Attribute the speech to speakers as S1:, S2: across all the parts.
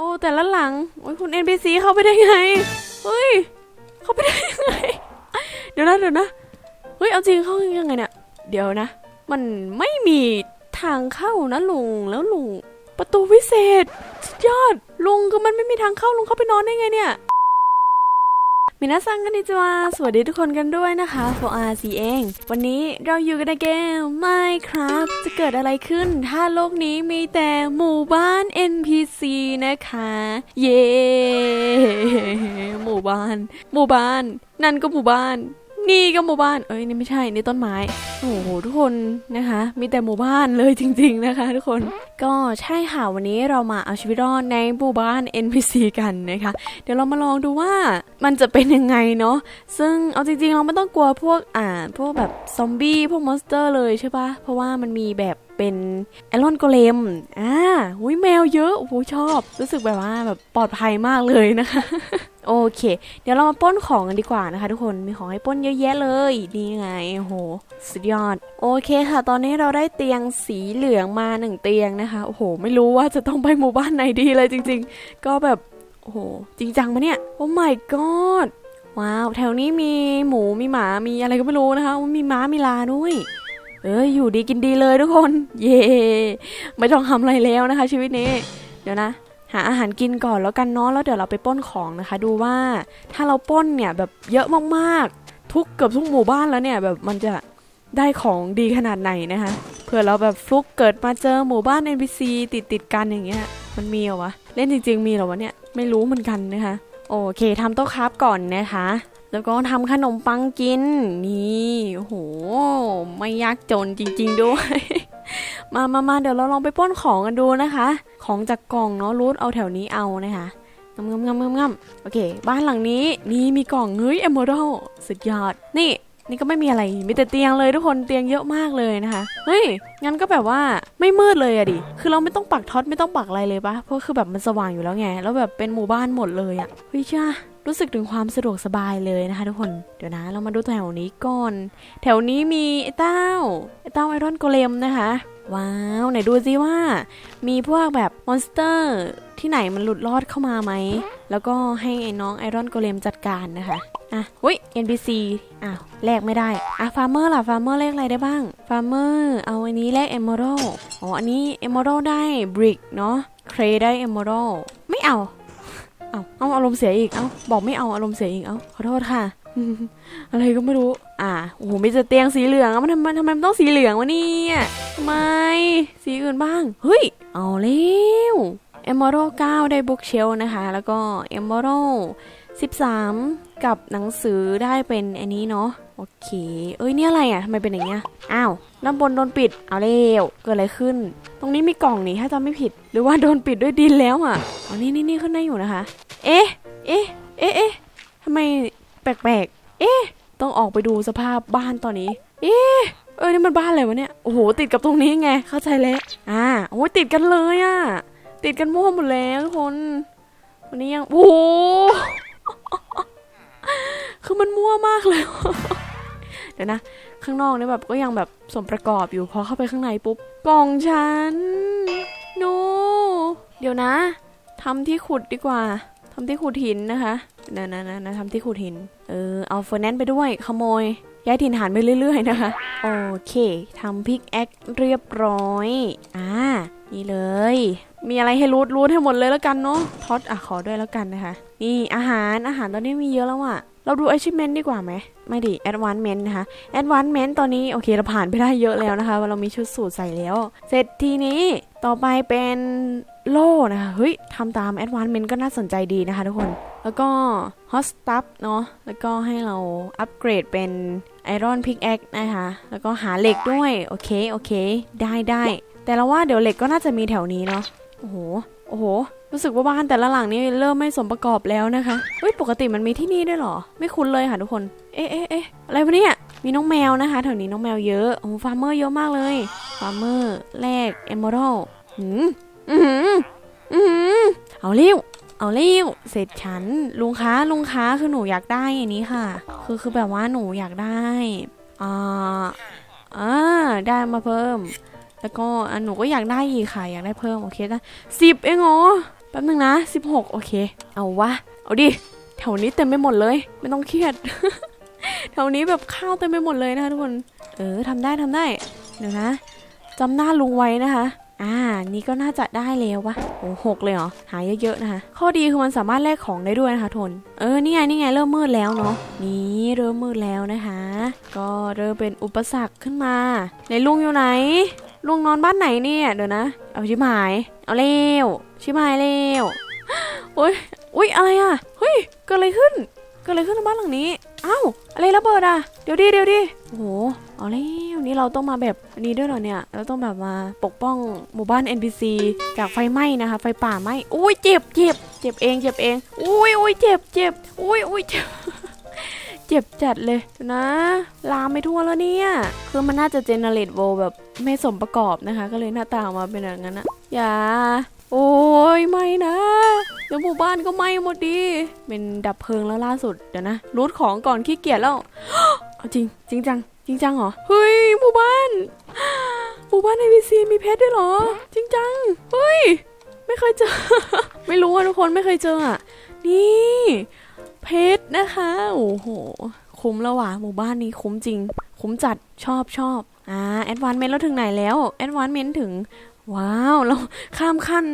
S1: อ้แต่ละหลังโอ้ยคุณ NPC เข้าไปได้ไงเฮ้ยเข้าไปได้ยังไงเดี๋ยวนะเดี๋ยวนะเฮ้ยเอาจริงเข้ายังไงเนี่ยเดี๋ยวนะ มันไม่มีทางเข้านะลุงแล้วลุงประตูวิเศษสุดยอดลุงก็มันไม่มีทางเข้าลุงเข้าไปนอนได้ไงเนี่ย มินาซังกันนิจวาสวัสดีทุกคนกันด้วยนะคะโฟอาซีเอง วันนี้เราอยู่กันในเกม Minecraft จะเกิดอะไรขึ้น ถ้าโลกนี้มีแต่หมู่บ้าน NPC นะคะ เย้ หมู่บ้าน หมู่บ้าน นั่นก็หมู่บ้าน นี่ก็หมู่บ้าน เอ้ยนี่ไม่ใช่นี่ต้นไม้ โอ้โหทุกคนนะคะ มีแต่หมู่บ้านเลยจริง ๆนะคะ ทุกคน ก็ใช่ค่ะวันนี้เรามาเอาชีวิตรอดในหมู่บ้าน NPC กันนะคะ เดี๋ยวเรามาลองดูว่ามันจะเป็นยังไงเนาะ ซึ่งเอาจริงๆเราไม่ต้องกลัวพวกอ่าพวกแบบซอมบี้พวกมอนสเตอร์เลยใช่ปะเพราะว่ามันมีแบบ เป็นไอรอนโกเลมอ่าหุยแมวเยอะโอ้โหชอบ รู้สึกแบบว่าแบบปลอดภัยมากเลยนะคะ โอเค เดี๋ยวเรามาป้นของกันดีกว่านะคะ ทุกคนมีของให้ป้นเยอะแยะเลยนี่ไงโหสุดยอด โอเคค่ะ ตอนนี้เราได้เตียงสีเหลืองมาหนึ่งเตียงนะคะ โอ้โห ไม่รู้ว่าจะต้องไปหมู่บ้านไหนดีเลยจริง ๆ ก็แบบโอ้โหจริงจังปะเนี่ยโอ้ my god ว้าว แถวนี้มีหมูมีหมามีอะไรก็ไม่รู้นะคะ มีม้ามีลาด้วย เอ้ยอยู่ดีกินดีเลยทุกคน เย่ไม่ต้องทำอะไรแล้วนะคะ ชีวิตนี้ เดี๋ยวนะ หาอาหารกินก่อนแล้วกันเนาะแล้วเดี๋ยวเราไปป้นของนะคะ ดูว่าถ้าเราป้นเนี่ยแบบเยอะมากๆ ทุกเกือบทุกหมู่บ้านแล้วเนี่ย แบบมันจะได้ของดีขนาดไหนนะคะเผื่อเราแบบฟลุกเกิดมาเจอหมู่บ้าน NPC ติดติดกันอย่างเงี้ย มันมีเหรอวะ เล่นจริง ๆ มีเหรอวะเนี่ยไม่รู้เหมือนกันนะคะ โอเคทำโต๊ะคราฟก่อนนะคะ แล้วก็ทำขนมปังกิน นี่โห ไม่ยากจนจริง ๆ ด้วย มามามาเดี๋ยวเราลองไปป้นของกันดูนะคะ ของจากกล่องเนาะรูทเอาแถวนี้เอานะคะงำงำงำงำงำโอเค บ้านหลังนี้นี่มีกล่องเฮ้ยเอมเมอรัลสุดยอด นี่ นี่ก็ไม่มีอะไรมีแต่เตียงเลยทุกคนเตียงเยอะมากเลยนะคะเฮ้ยงั้นก็แบบว่าไม่มืดเลยอะดิคือเราไม่ต้องปักท็อตไม่ต้องปักอะไรเลยปะเพราะคือแบบมันสว่างอยู่แล้วไงแล้วแบบเป็นหมู่บ้านหมดเลยอะเฮ้ยจ้ารู้สึกถึงความสะดวกสบายเลยนะคะทุกคน เดี๋ยวนะ เรามาดูแถวนี้ก่อน แถวนี้มีไอ้เต้า ไอ้เต้าไอรอนโกเลมนะคะ ว้าว ไหนดูซิว่า มีพวกแบบมอนสเตอร์ที่ไหนมันหลุดรอดเข้ามาไหม แล้วก็ให้ไอ้น้องไอรอนโกเลมจัดการนะคะ อะอุ้ย NPC อ้าวแลกไม่ได้ อะฟาร์เมอร์ล่ะฟาร์เมอร์แลกอะไรได้บ้างฟาร์เมอร์เอาอันนี้แลกเอมเมอรัลอ๋ออันนี้เอมเมอรัลได้บริกเนาะเครได้เอมเมอรัลไม่เอาเอาเอาอารมณ์เสียอีก เอาบอกไม่เอาอารมณ์เสียอีก เอาขอโทษค่ะ อะไรก็ไม่รู้ อ่าโอ้โหมีแต่เตียงสีเหลืองมันทำไมทำไมมันต้องสีเหลืองวะเนี่ยทำไม สีอื่นบ้าง เฮ้ย เอาเร็ว Emerald 9ได้บุ๊กเชลนะคะ แล้วก็ Emerald 13 กับหนังสือได้เป็นอันนี้เนาะโอเค เอ้ยนี่อะไรอะทำไมเป็นอย่างเงี้ยอ้าวด้านบนโดนปิดเอาเร็วเกิดอะไรขึ้น ตรงนี้มีกล่องนี่ถ้าจำไม่ผิด หรือว่าโดนปิดด้วยดินแล้วอะอ๋อนี่นี่นี่ขึ้นได้อยู่นะคะ เอ๊ะเอ๊ะเอ๊ะเอ๊ะทำไมแปลกๆ เอ๊ะต้องออกไปดูสภาพบ้านตอนนี้ เอ๊ะเออนี่มันบ้านอะไรวะเนี่ยโอ้โหติดกับตรงนี้ไงเข้าใจแล้วอ่าโอ้ยติดกันเลยอะติดกันมั่วหมดแล้วทุกคนวันนี้ยังโอ้โห คือมันมั่วมากเลยเดี๋ยวนะ ข้างนอกเนี่ยแบบก็ยังแบบสมประกอบอยู่พอเข้าไปข้างในปุ๊บกล่องฉันหนเดี๋ยวนะทำที่ขุดดีกว่าทำที่ขุดหินนะคะนะนะนะนะทำที่ขุดหิน เออเอาเฟอร์แนนไปด้วยขโมย ย้ายถิ่นฐานไปเรื่อย ๆ นะคะ โอเคทำพิกแอคเรียบร้อย อ่า นี่เลย มีอะไรให้รูดรูดให้หมดเลยแล้วกันเนาะ ท็อตอะขอด้วยแล้วกันนะคะ นี่อาหารอาหารตอนนี้มีเยอะแล้วอะเราดู achievement ดีกว่าไหม ไม่ดิ advancement นะคะ advancement ตอนนี้ โอเค เราผ่านไปได้เยอะแล้วนะคะ เรามีชุดสูทใส่แล้ว เสร็จทีนี้ต่อไปเป็น โล่นะคะเฮ้ยทำตาม advancement ก็น่าสนใจดีนะคะทุกคน แล้วก็ hot stuff เนาะแล้วก็ให้เราอัปเกรดเป็น iron pickaxe นะคะ แล้วก็หาเหล็กด้วย โอเค โอเค ได้ได้ แต่เราว่าเดี๋ยวเหล็กก็น่าจะมีแถวนี้เนาะโอ้โห โอ้โห รู้สึกว่าบ้านแต่ละหลังนี้เริ่มไม่สมประกอบแล้วนะคะเฮ้ย ปกติมันมีที่นี่ด้วยเหรอ ไม่คุ้นเลยค่ะทุกคน เอ๊ะเอ๊ะเอ๊ะอะไรวะเนี่ย มีน้องแมวนะคะ แถวนี้น้องแมวเยอะ โอ้ฟาร์มเมอร์เยอะมากเลย ฟาร์มเมอร์แลกเอมเมอรัลหืม อือหืออือหือเอาเร็วเอาเร็วเสร็จฉันลุงคะลุงคะคือหนูอยากได้อันนี้ค่ะ คือคือแบบว่าหนูอยากได้อ่าอ่าได้มาเพิ่ม แล้วก็อันหนูก็อยากได้อีกค่ะอยากได้เพิ่มโอเคนะสิบเองเหรอแป๊บนึงนะ16โอเค เอาวะเอาดิแถวนี้เต็มไปหมดเลย ไม่ต้องเครียดแถวนี้แบบข้าวเต็มไปหมดเลยนะคะทุกคน เออทำได้ทำได้ เดี๋ยวนะจำหน้าลุงไว้นะคะ อ่า นี่ก็น่าจะได้แล้ววะโอ้หกเลยเหรอ หายเยอะๆนะคะ ข้อดีคือมันสามารถแลกของได้ด้วยนะคะทน เออ นี่ไง นี่ไง เริ่มมืดแล้วเนาะ นี่เริ่มมืดแล้วนะคะ ก็เริ่มเป็นอุปสรรคขึ้นมาไหนลุงอยู่ไหน ลุงนอนบ้านไหนเนี่ย เดี๋ยวนะ เอาชิบหาย เอาเร็ว ชิบหายเร็วโอ้ยอุ้ยอะไรอะ เฮ้ย เกิดอะไรขึ้น เกิดอะไรขึ้นในบ้านหลังนี้ อ้าวอะไรระเบิดอะ เดี๋ยวดิเดี๋ยวดิโอ้โหเอาแล้วนี่เราต้องมาแบบอันนี้ด้วยเหรอเนี่ย เราต้องแบบมาปกป้องหมู่บ้าน NPC จากไฟไหม้นะคะ ไฟป่าไหม้อุ้ยเจ็บเจ็บเจ็บเองเจ็บเองอุ้ยอุ้ยเจ็บเจ็บอุ้ยอุ้ยเจ็บเจ็บจัดเลยนะลามไปทั่วแล้วเนี่ย คือมันน่าจะเจเนเรตโวแบบไม่สมประกอบนะคะ ก็เลยหน้าตาออกมาเป็นอย่างนั้นอะอย่า โอ้ยไม่นะเดี๋ยวหมู่บ้านก็ไหม้หมดดีเป็นดับเพลิงแล้วล่าสุดเดี๋ยวนะรูทของก่อนขี้เกียจแล้วเอาจริงจริงจังจริงจังเหรอเฮ้ยหมู่บ้านหมู่บ้านในวีซีมีเพชรด้วยเหรอ จริงจังเฮ้ยไม่เคยเจอ ไม่รู้อะทุกคนไม่เคยเจออะนี่เพชรนะคะโอ้โหคุ้มแล้วว่ะหมู่บ้านนี้คุ้มจริง คุ้มจัดชอบชอบอ่าแอดวานเมนเราถึงไหนแล้วแอดวานเมนถึง ว้าวเราข้ามขั้น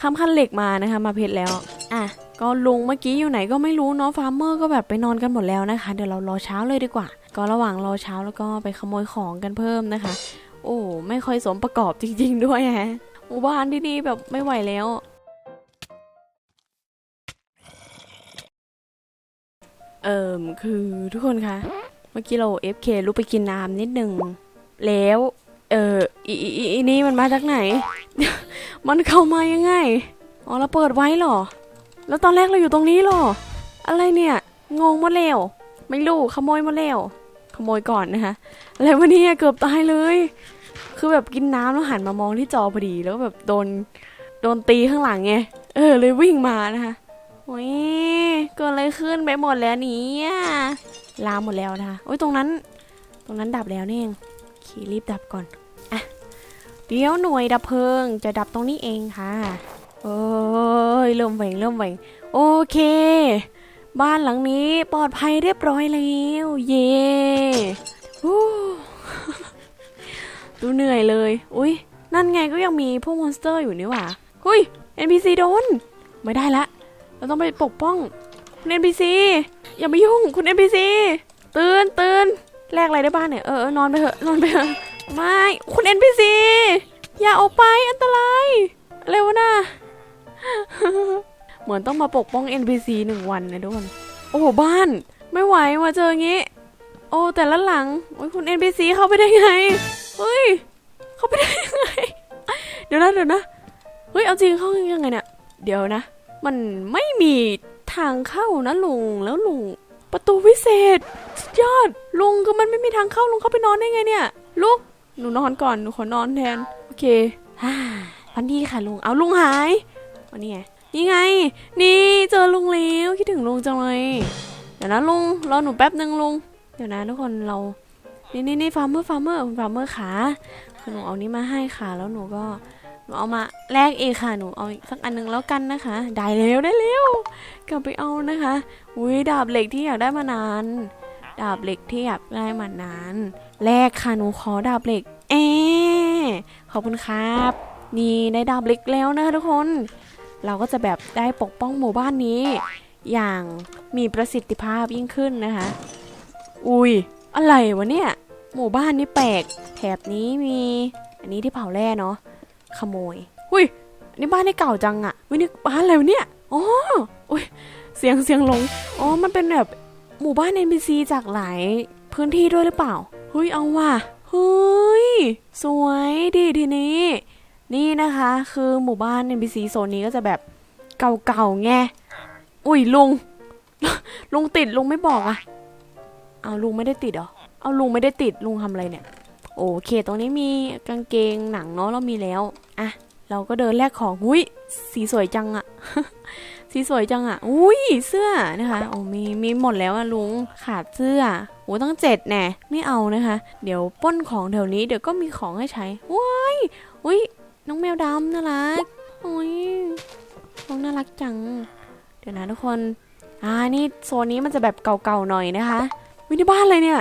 S1: ข้ามขั้นเหล็กมานะคะ มาเพชรแล้ว อะ ก็ลุงเมื่อกี้อยู่ไหนก็ไม่รู้เนาะฟาร์มเมอร์ก็แบบไปนอนกันหมดแล้วนะคะ เดี๋ยวเรารอเช้าเลยดีกว่า ก็ระหว่างรอเช้าแล้วก็ไปขโมยของกันเพิ่มนะคะ โอ้ไม่ค่อยสมประกอบจริง ๆ ด้วยแฮะหมู่บ้านที่นี่แบบไม่ไหวแล้วเอิมคือทุกคนคะเมื่อกี้เรา FK ลุกไปกินน้ำนิดนึง แล้ว เออ อีอีอีนี่มันมาจากไหน มันเข้ามายังไง อ๋อเราเปิดไว้หรอ แล้วตอนแรกเราอยู่ตรงนี้หรอ อะไรเนี่ย งงมดแล้วไม่รู้ขโมยมดแล้วขโมยก่อนนะคะอะไรวะเนี่ยเกือบตายเลย คือแบบกินน้ำแล้วหันมามองที่จอพอดีแล้วแบบโดนโดนตีข้างหลังไง เออเลยวิ่งมานะคะโอ้ยเกิดอะไรขึ้นไปหมดแล้วนี่ลามหมดแล้วนะคะโอ้ยตรงนั้น ตรงนั้นดับแล้วนี่เองขี่รีบดับก่อน เดี๋ยวหน่วยดับเพลิงจะดับตรงนี้เองค่ะโอ้ยเริ่มแหวงเริ่มแหวงโอเค บ้านหลังนี้ปลอดภัยเรียบร้อยแล้ว เย่ฮู้ดูเหนื่อยเลย อุ้ยนั่นไงก็ยังมีพวกมอนสเตอร์อยู่นี่หว่าหุ้ย NPC โดน ไม่ได้ละ เราต้องไปปกป้องคุณ NPC อย่ามายุ่งคุณ NPC ตื่นตื่นแลกอะไรได้บ้างเนี่ย เออ นอนไปเถอะ นอนไปเถอะ ไม่คุณ NPC อย่าออกไปอันตรายอะไรวนะเหมือนต้องมาปกป้อง NPC หนึ่งวันนะทุกคนโอ้โหบ้าน ไม่ไหวมาเจออย่างงี้ โอ้แต่ละหลังโอ้ยคุณ NPC เข้าไปได้ไงเฮ้ยเข้าไปได้ยังไงเดี๋ยวนะเดี๋ยวนะเฮ้ยเอาจริงเข้ายังไงเนี่ยเดี๋ยวนะ มันไม่มีทางเข้านะลุงแล้วลุงประตูวิเศษยอดลุงคือมันไม่มีทางเข้าลุงเข้าไปนอนได้ไงเนี่ยลุก หนูนอนก่อน หนูขอนอนแทน โอเคฮ่าพันดีค่ะลุง เอาลุงหายวันนี้ไง นี่ไง นี่เจอลุงแล้วคิดถึงลุงจังเลย เดี๋ยวนะลุง รอหนูแป๊บหนึ่งลุง เดี๋ยวนะทุกคนเรา นี่นี่นี่ฟาร์มเมอร์ฟาร์มเมอร์คุณฟาร์มเมอร์ขาคือหนูเอานี้มาให้ค่ะ แล้วหนูก็ หนูเอามาแลกเองค่ะ หนูเอาสักอันหนึงแล้วกันนะคะ ได้เร็วได้เร็วกลับไปเอานะคะอุ้ยดาบเหล็กที่อยากได้มานาน ดาบเหล็กที่อยากได้มานาน แลกค่ะหนูขอดาบเหล็กเอขอบคุณครับ นี่ได้ดาบเหล็กแล้วนะทุกคน เราก็จะแบบได้ปกป้องหมู่บ้านนี้ อย่างมีประสิทธิภาพยิ่งขึ้นนะคะ อุ้ยอะไรวะเนี่ย หมู่บ้านนี้แปลกแถบนี้มี อันนี้ที่เผาแร่เนาะขโมยหุยอันนี่บ้านนี่เก่าจังอะวินี่บ้านอะไรวะเนี่ยอ๋ออุ้ยเสียงเสียงลง อ๋อ มันเป็นแบบหมู่บ้าน NPC จากหลายพื้นที่ด้วยหรือเปล่า เฮ้ยเอาว่ะเฮ้ยสวยดีทีนี้ นี่นะคะคือหมู่บ้าน NPC โซนนี้ก็จะแบบเก่าๆไงอุ้ยลุง ลุงติดลุงไม่บอกอะเอาลุงไม่ได้ติดเหรอเอาลุงไม่ได้ติดลุงทำอะไรเนี่ย โอเค ตรงนี้มีกางเกงหนังเนาะเรามีแล้วอะเราก็เดินแลกของอุ้ยสีสวยจังอะสีสวยจังอะอุ้ยเสื้อนะคะโอ้มีมีหมดแล้วอะลุงขาดเสื้อ โอ้ตั้งเจ็ดแน่ไม่เอานะคะ เดี๋ยวป้นของแถวนี้เดี๋ยวก็มีของให้ใช้ว้ายอุ้ยน้องแมวดำน่ารักโอ้ยน้องน่ารักจัง เดี๋ยวนะทุกคนอ่านี่โซนนี้มันจะแบบเก่าๆหน่อยนะคะวินี่บ้านอะไรเนี่ย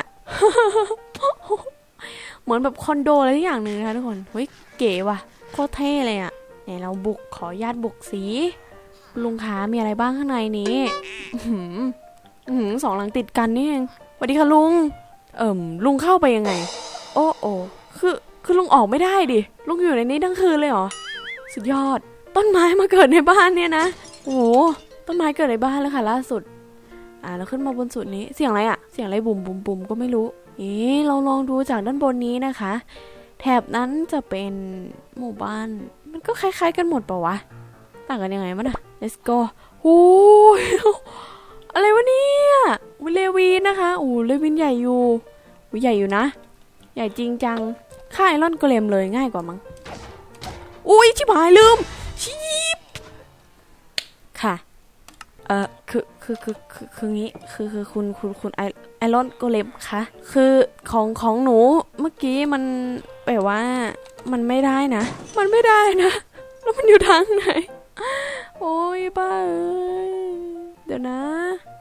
S1: เหมือนแบบคอนโดอะไรทุกอย่างหนึ่งนะคะทุกคนเฮ้ยเก๋ว่ะโคตรเท่เลยอะ่ะเนี่ยเราบุกขอญาตบุกสีลุงค้ามีอะไรบ้างข้างในนี้หืออื้อหือสองหลังติดกันนี่เอง วัสดีค่ะลุง เอิ่มลุงเข้าไปยังไง โอ้โอคือคือลุงออกไม่ได้ดิ ลุงอยู่ในนี้ทั้งคืนเลยเหรอ สุดยอด ต้นไม้มาเกิดในบ้านเนี่ยนะ โอ้โหต้นไม้เกิดในบ้านแล้วค่ะล่าสุด อ่าเราขึ้นมาบนสุดนี้ เสียงอะไรอะเสียงอะไรบุ่มบุ่มบุ่มก็ไม่รู้เอ๊ะเราลองดูจากด้านบนนี้นะคะ แถบนั้นจะเป็นหมู่บ้าน มันก็คล้ายๆกันหมดปล่าวะ ต่างกันยังไงมั้งนะ let's go โอ้ย อะไรวะเนี่ยวิเลวินนะคะโอ้เลวินใหญ่อยู่ใหญ่อยู่นะ ใหญ่จริงจังค่ายร่อนกเลมเลยง่ายกว่ามั้งอุ้ยชิบหายลืมชิบค่ะเออคือคือคือคือคืองี้คือคือคุณคุณคุณไอไอรอนโกเลมคะคือของของหนูเมื่อกี้มันแบบว่า มันไม่ได้นะ มันไม่ได้นะ แล้วมันอยู่ทางไหน โอ้ยบ้าเอ้ ดี๋ยวนะ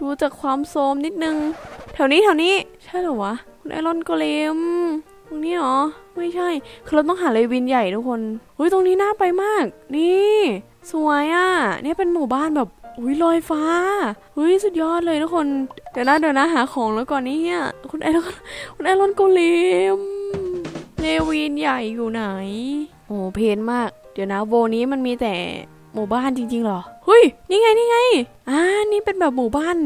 S1: ดูจากความโซมนิดนึง แถวนี้แถวนี้ ใช่เหรอวะ คุณไอรอนโกเลมตรงนี้เหรอ ไม่ใช่ คือเราต้องหาเลวินใหญ่ทุกคนเฮ้ยตรงนี้น่าไปมาก นี่ สวยอะ เนี่ยเป็นหมู่บ้านแบบอุ้ยลอยฟ้าเฮ้ยสุดยอดเลยทุกคน เดี๋ยวนะเดี๋ยวนะหาของแล้วก่อนนี่เนี่ยคุณไอรอนคุณไอรอนโกเลมเลวินใหญ่อยู่ไหน โอ้เพนมาก เดี๋ยวนะโวนี้มันมีแต่ หมู่บ้านจริงๆหรอเฮ้ยนี่ไงนี่ไงอ่านี่เป็นแบบหมู่บ้าน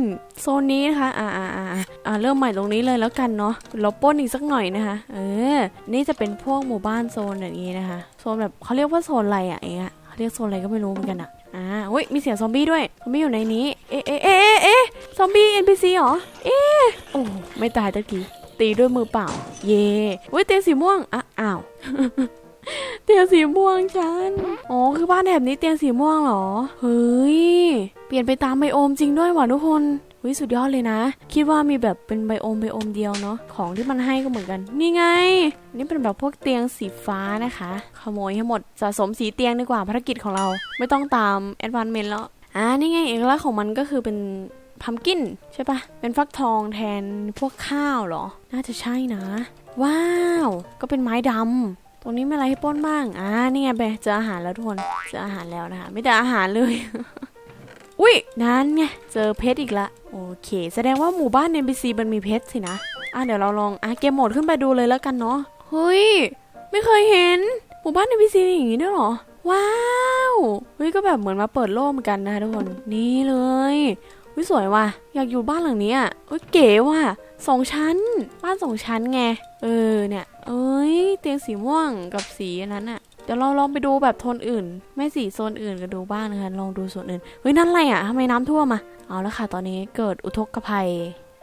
S1: โซนนี้นะคะอ่าอ่าอ่าอ่าเริ่มใหม่ตรงนี้เลยแล้วกันเนาะเราป้นอีกสักหน่อยนะคะเออ นี่จะเป็นพวกหมู่บ้านโซนอย่างนี้นะคะโซนแบบเขาเรียกว่าโซนอะไรอะเอะเขาเรียกโซนอะไรก็ไม่รู้เหมือนกันอะอ่าเฮ้ยมีเสียงซอมบี้ด้วยซอมบี้อยู่ในนี้ เอ๊ะเอ๊ะเอ๊ะเอ๊ะซอมบี้ NPC เหรอเอ๊ะโอ้ไม่ตายตะกี้ตีด้วยมือเปล่า เย่เฮ้ยเตียงสีม่วงอะอ้าว เตียงสีม่วงฉัน อ๋อ คือบ้านแถบนี้เตียงสีม่วงเหรอ เฮ้ย เปลี่ยนไปตามไบโอมจริงด้วยว่ะทุกคนเฮ้ยสุดยอดเลยนะ คิดว่ามีแบบเป็นไบโอมไบโอมเดียวเนาะ ของที่มันให้ก็เหมือนกัน นี่ไง นี่เป็นแบบพวกเตียงสีฟ้านะคะ ขโมยให้หมด สะสมสีเตียงดีกว่าภารกิจของเรา ไม่ต้องตามแอดวานเมนแล้ว อ่า นี่ไงเอกลักษณ์ของมันก็คือเป็นพัมกินใช่ปะเป็นฟักทองแทนพวกข้าวเหรอ น่าจะใช่นะ ว้าว ก็เป็นไม้ดำ รงนี้มีอะไรให้ป้นบ้าง อ่า นี่ไงไปเจออาหารแล้วทุกคน เจออาหารแล้วนะคะ ไม่แต่อาหารเลย อุ้ยนั่นไง เจอเพชรอีกละ โอเค แสดงว่าหมู่บ้าน NPC มันมีเพชรสินะ อะเดี๋ยวเราลอง อะเกมโหมดขึ้นไปดูเลยแล้วกันเนาะ เฮ้ย ไม่เคยเห็น หมู่บ้าน NPC มีอย่างนี้ด้วยเหรอ ว้าวเฮ้ยก็แบบเหมือนมาเปิดโลกเหมือนกันนะคะทุกคน นี่เลยวิสวยว่ะ อยากอยู่บ้านหลังนี้อะเอ้ยเก๋ว่ะ สองชั้น บ้านสองชั้นไง เออเนี่ย เอ้ย เตียงสีม่วงกับสีนั้นอะเดี๋ยวเราลองไปดูแบบโทนอื่น ไม่สีโซนอื่นกันดูบ้างนะคะ ลองดูโซนอื่น เฮ้ย นั่นอะไรอะทำไมน้ำท่วมอะเอาละค่ะ ตอนนี้เกิดอุทกภัย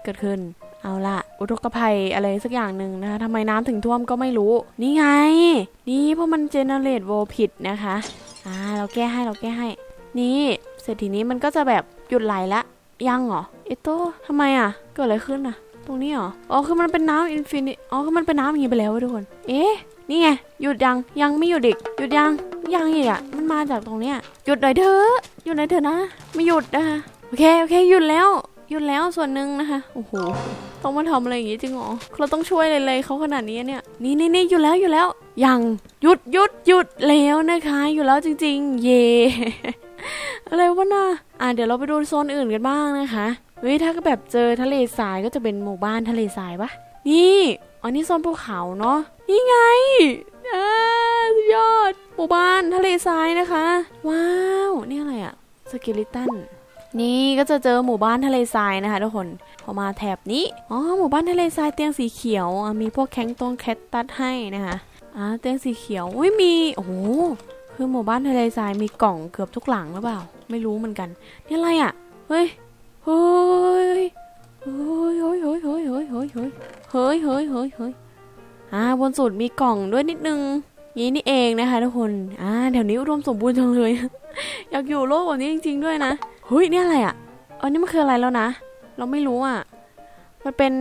S1: เกิดขึ้น เอาละอุทกภัยอะไรสักอย่างหนึ่งนะคะทำไมน้ำถึงท่วมก็ไม่รู้ นี่ไง นี่เพราะมันเจเนเรตโวผิดนะคะ อ่า เราแก้ให้ เราแก้ให้ นี่ เสร็จทีนี้มันก็จะแบบหยุดไหลละ ยังเหรอ เอโต้ทำไมอะเกิดอะไรขึ้นอะ ตรงนี้เหรอ อ๋อ คือมันเป็นน้ำอินฟินิตอ๋อ คือมันเป็นน้ำอย่างนี้ไปแล้วว้ยทุกคน เอ๊ะ นี่ไง หยุดยัง ยังไม่หยุดอีก หยุดยัง ยังอีกอะ มันมาจากตรงเนี้ย หยุดหน่อยเถอะ หยุดหน่อยเถอะนะ ไม่หยุดนะคะ โอเค โอเค หยุดแล้ว หยุดแล้วส่วนหนึ่งนะคะ โอ้โห ต้องมาทำอะไรอย่างงี้จริงเหรอ เราต้องช่วยเลยเลยเขาขนาดนี้เนี่ย นี่นี่นี่หยุดแล้วหยุดแล้ว ยัง หยุดหยุดหยุดแล้วนะคะ หยุดแล้วจริง ๆ เย่อะไรวะน่ะอะเดี๋ยวเราไปดูโซนอื่นกันบ้างนะคะ เฮ้ยถ้าก็แบบเจอทะเลทรายก็จะเป็นหมู่บ้านทะเลทรายปะนี่อันนี้โซนภูเขาเนาะนี่ไงอ่ายอดหมู่บ้านทะเลทรายนะคะ ว้าวนี่อะไรอะสเกลิตันนี่ก็จะเจอหมู่บ้านทะเลทรายนะคะทุกคนพอมาแถบนี้อ๋อหมู่บ้านทะเลทรายเตียงสีเขียวมีพวกแข้งต้นแคทตัดให้นะคะอ่าเตียงสีเขียวอุ้ยมีโอ้คือหมู่บ้านทะเลทรายมีกล่องเกือบทุกหลังหรือเปล่า ไม่รู้เหมือนกัน นี่อะไรอะ เฮ้ย เฮ้ยเฮ้ยเฮ้ยเฮ้ยเฮ้ยเฮ้ยเฮ้ยเฮ้ยเฮ้ยเฮ้ยเฮ้ยเฮ้ยอ่าบนสุดมีกล่องด้วยนิดนึงนี้นี่เองนะคะทุกคนอ่าแถวนี้อุดมสมบูรณ์จังเลย อยากอยู่โลกแบบนี้จริง ๆ ด้วยนะเฮ้ยนี่อะไรอะอันนี้มันคืออะไรแล้วนะ เราไม่รู้อะ มันเป็น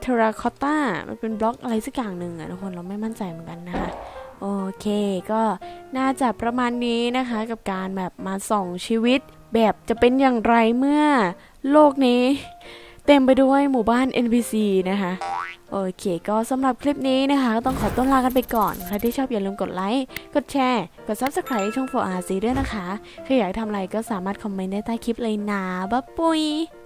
S1: เทราคอตตามันเป็นบล็อกอะไรสักอย่างหนึ่งอะทุกคนเราไม่มั่นใจเหมือนกันนะคะ โอเคก็น่าจะประมาณนี้นะคะ กับการแบบมาส่องชีวิต แบบจะเป็นอย่างไรเมื่อโลกนี้ เต็มไปด้วยหมู่บ้าน NPC นะคะโอเค ก็สำหรับคลิปนี้นะคะก็ต้องขอต้นลากันไปก่อน ใครที่ชอบอย่าลืมกดไลค์ กดแชร์ กด Subscribe ช่อง 4RC ด้วยนะคะ ใครอยากทำอะไรก็สามารถคอมเมนต์ได้ใต้คลิปเลยนะบ๊ายบาย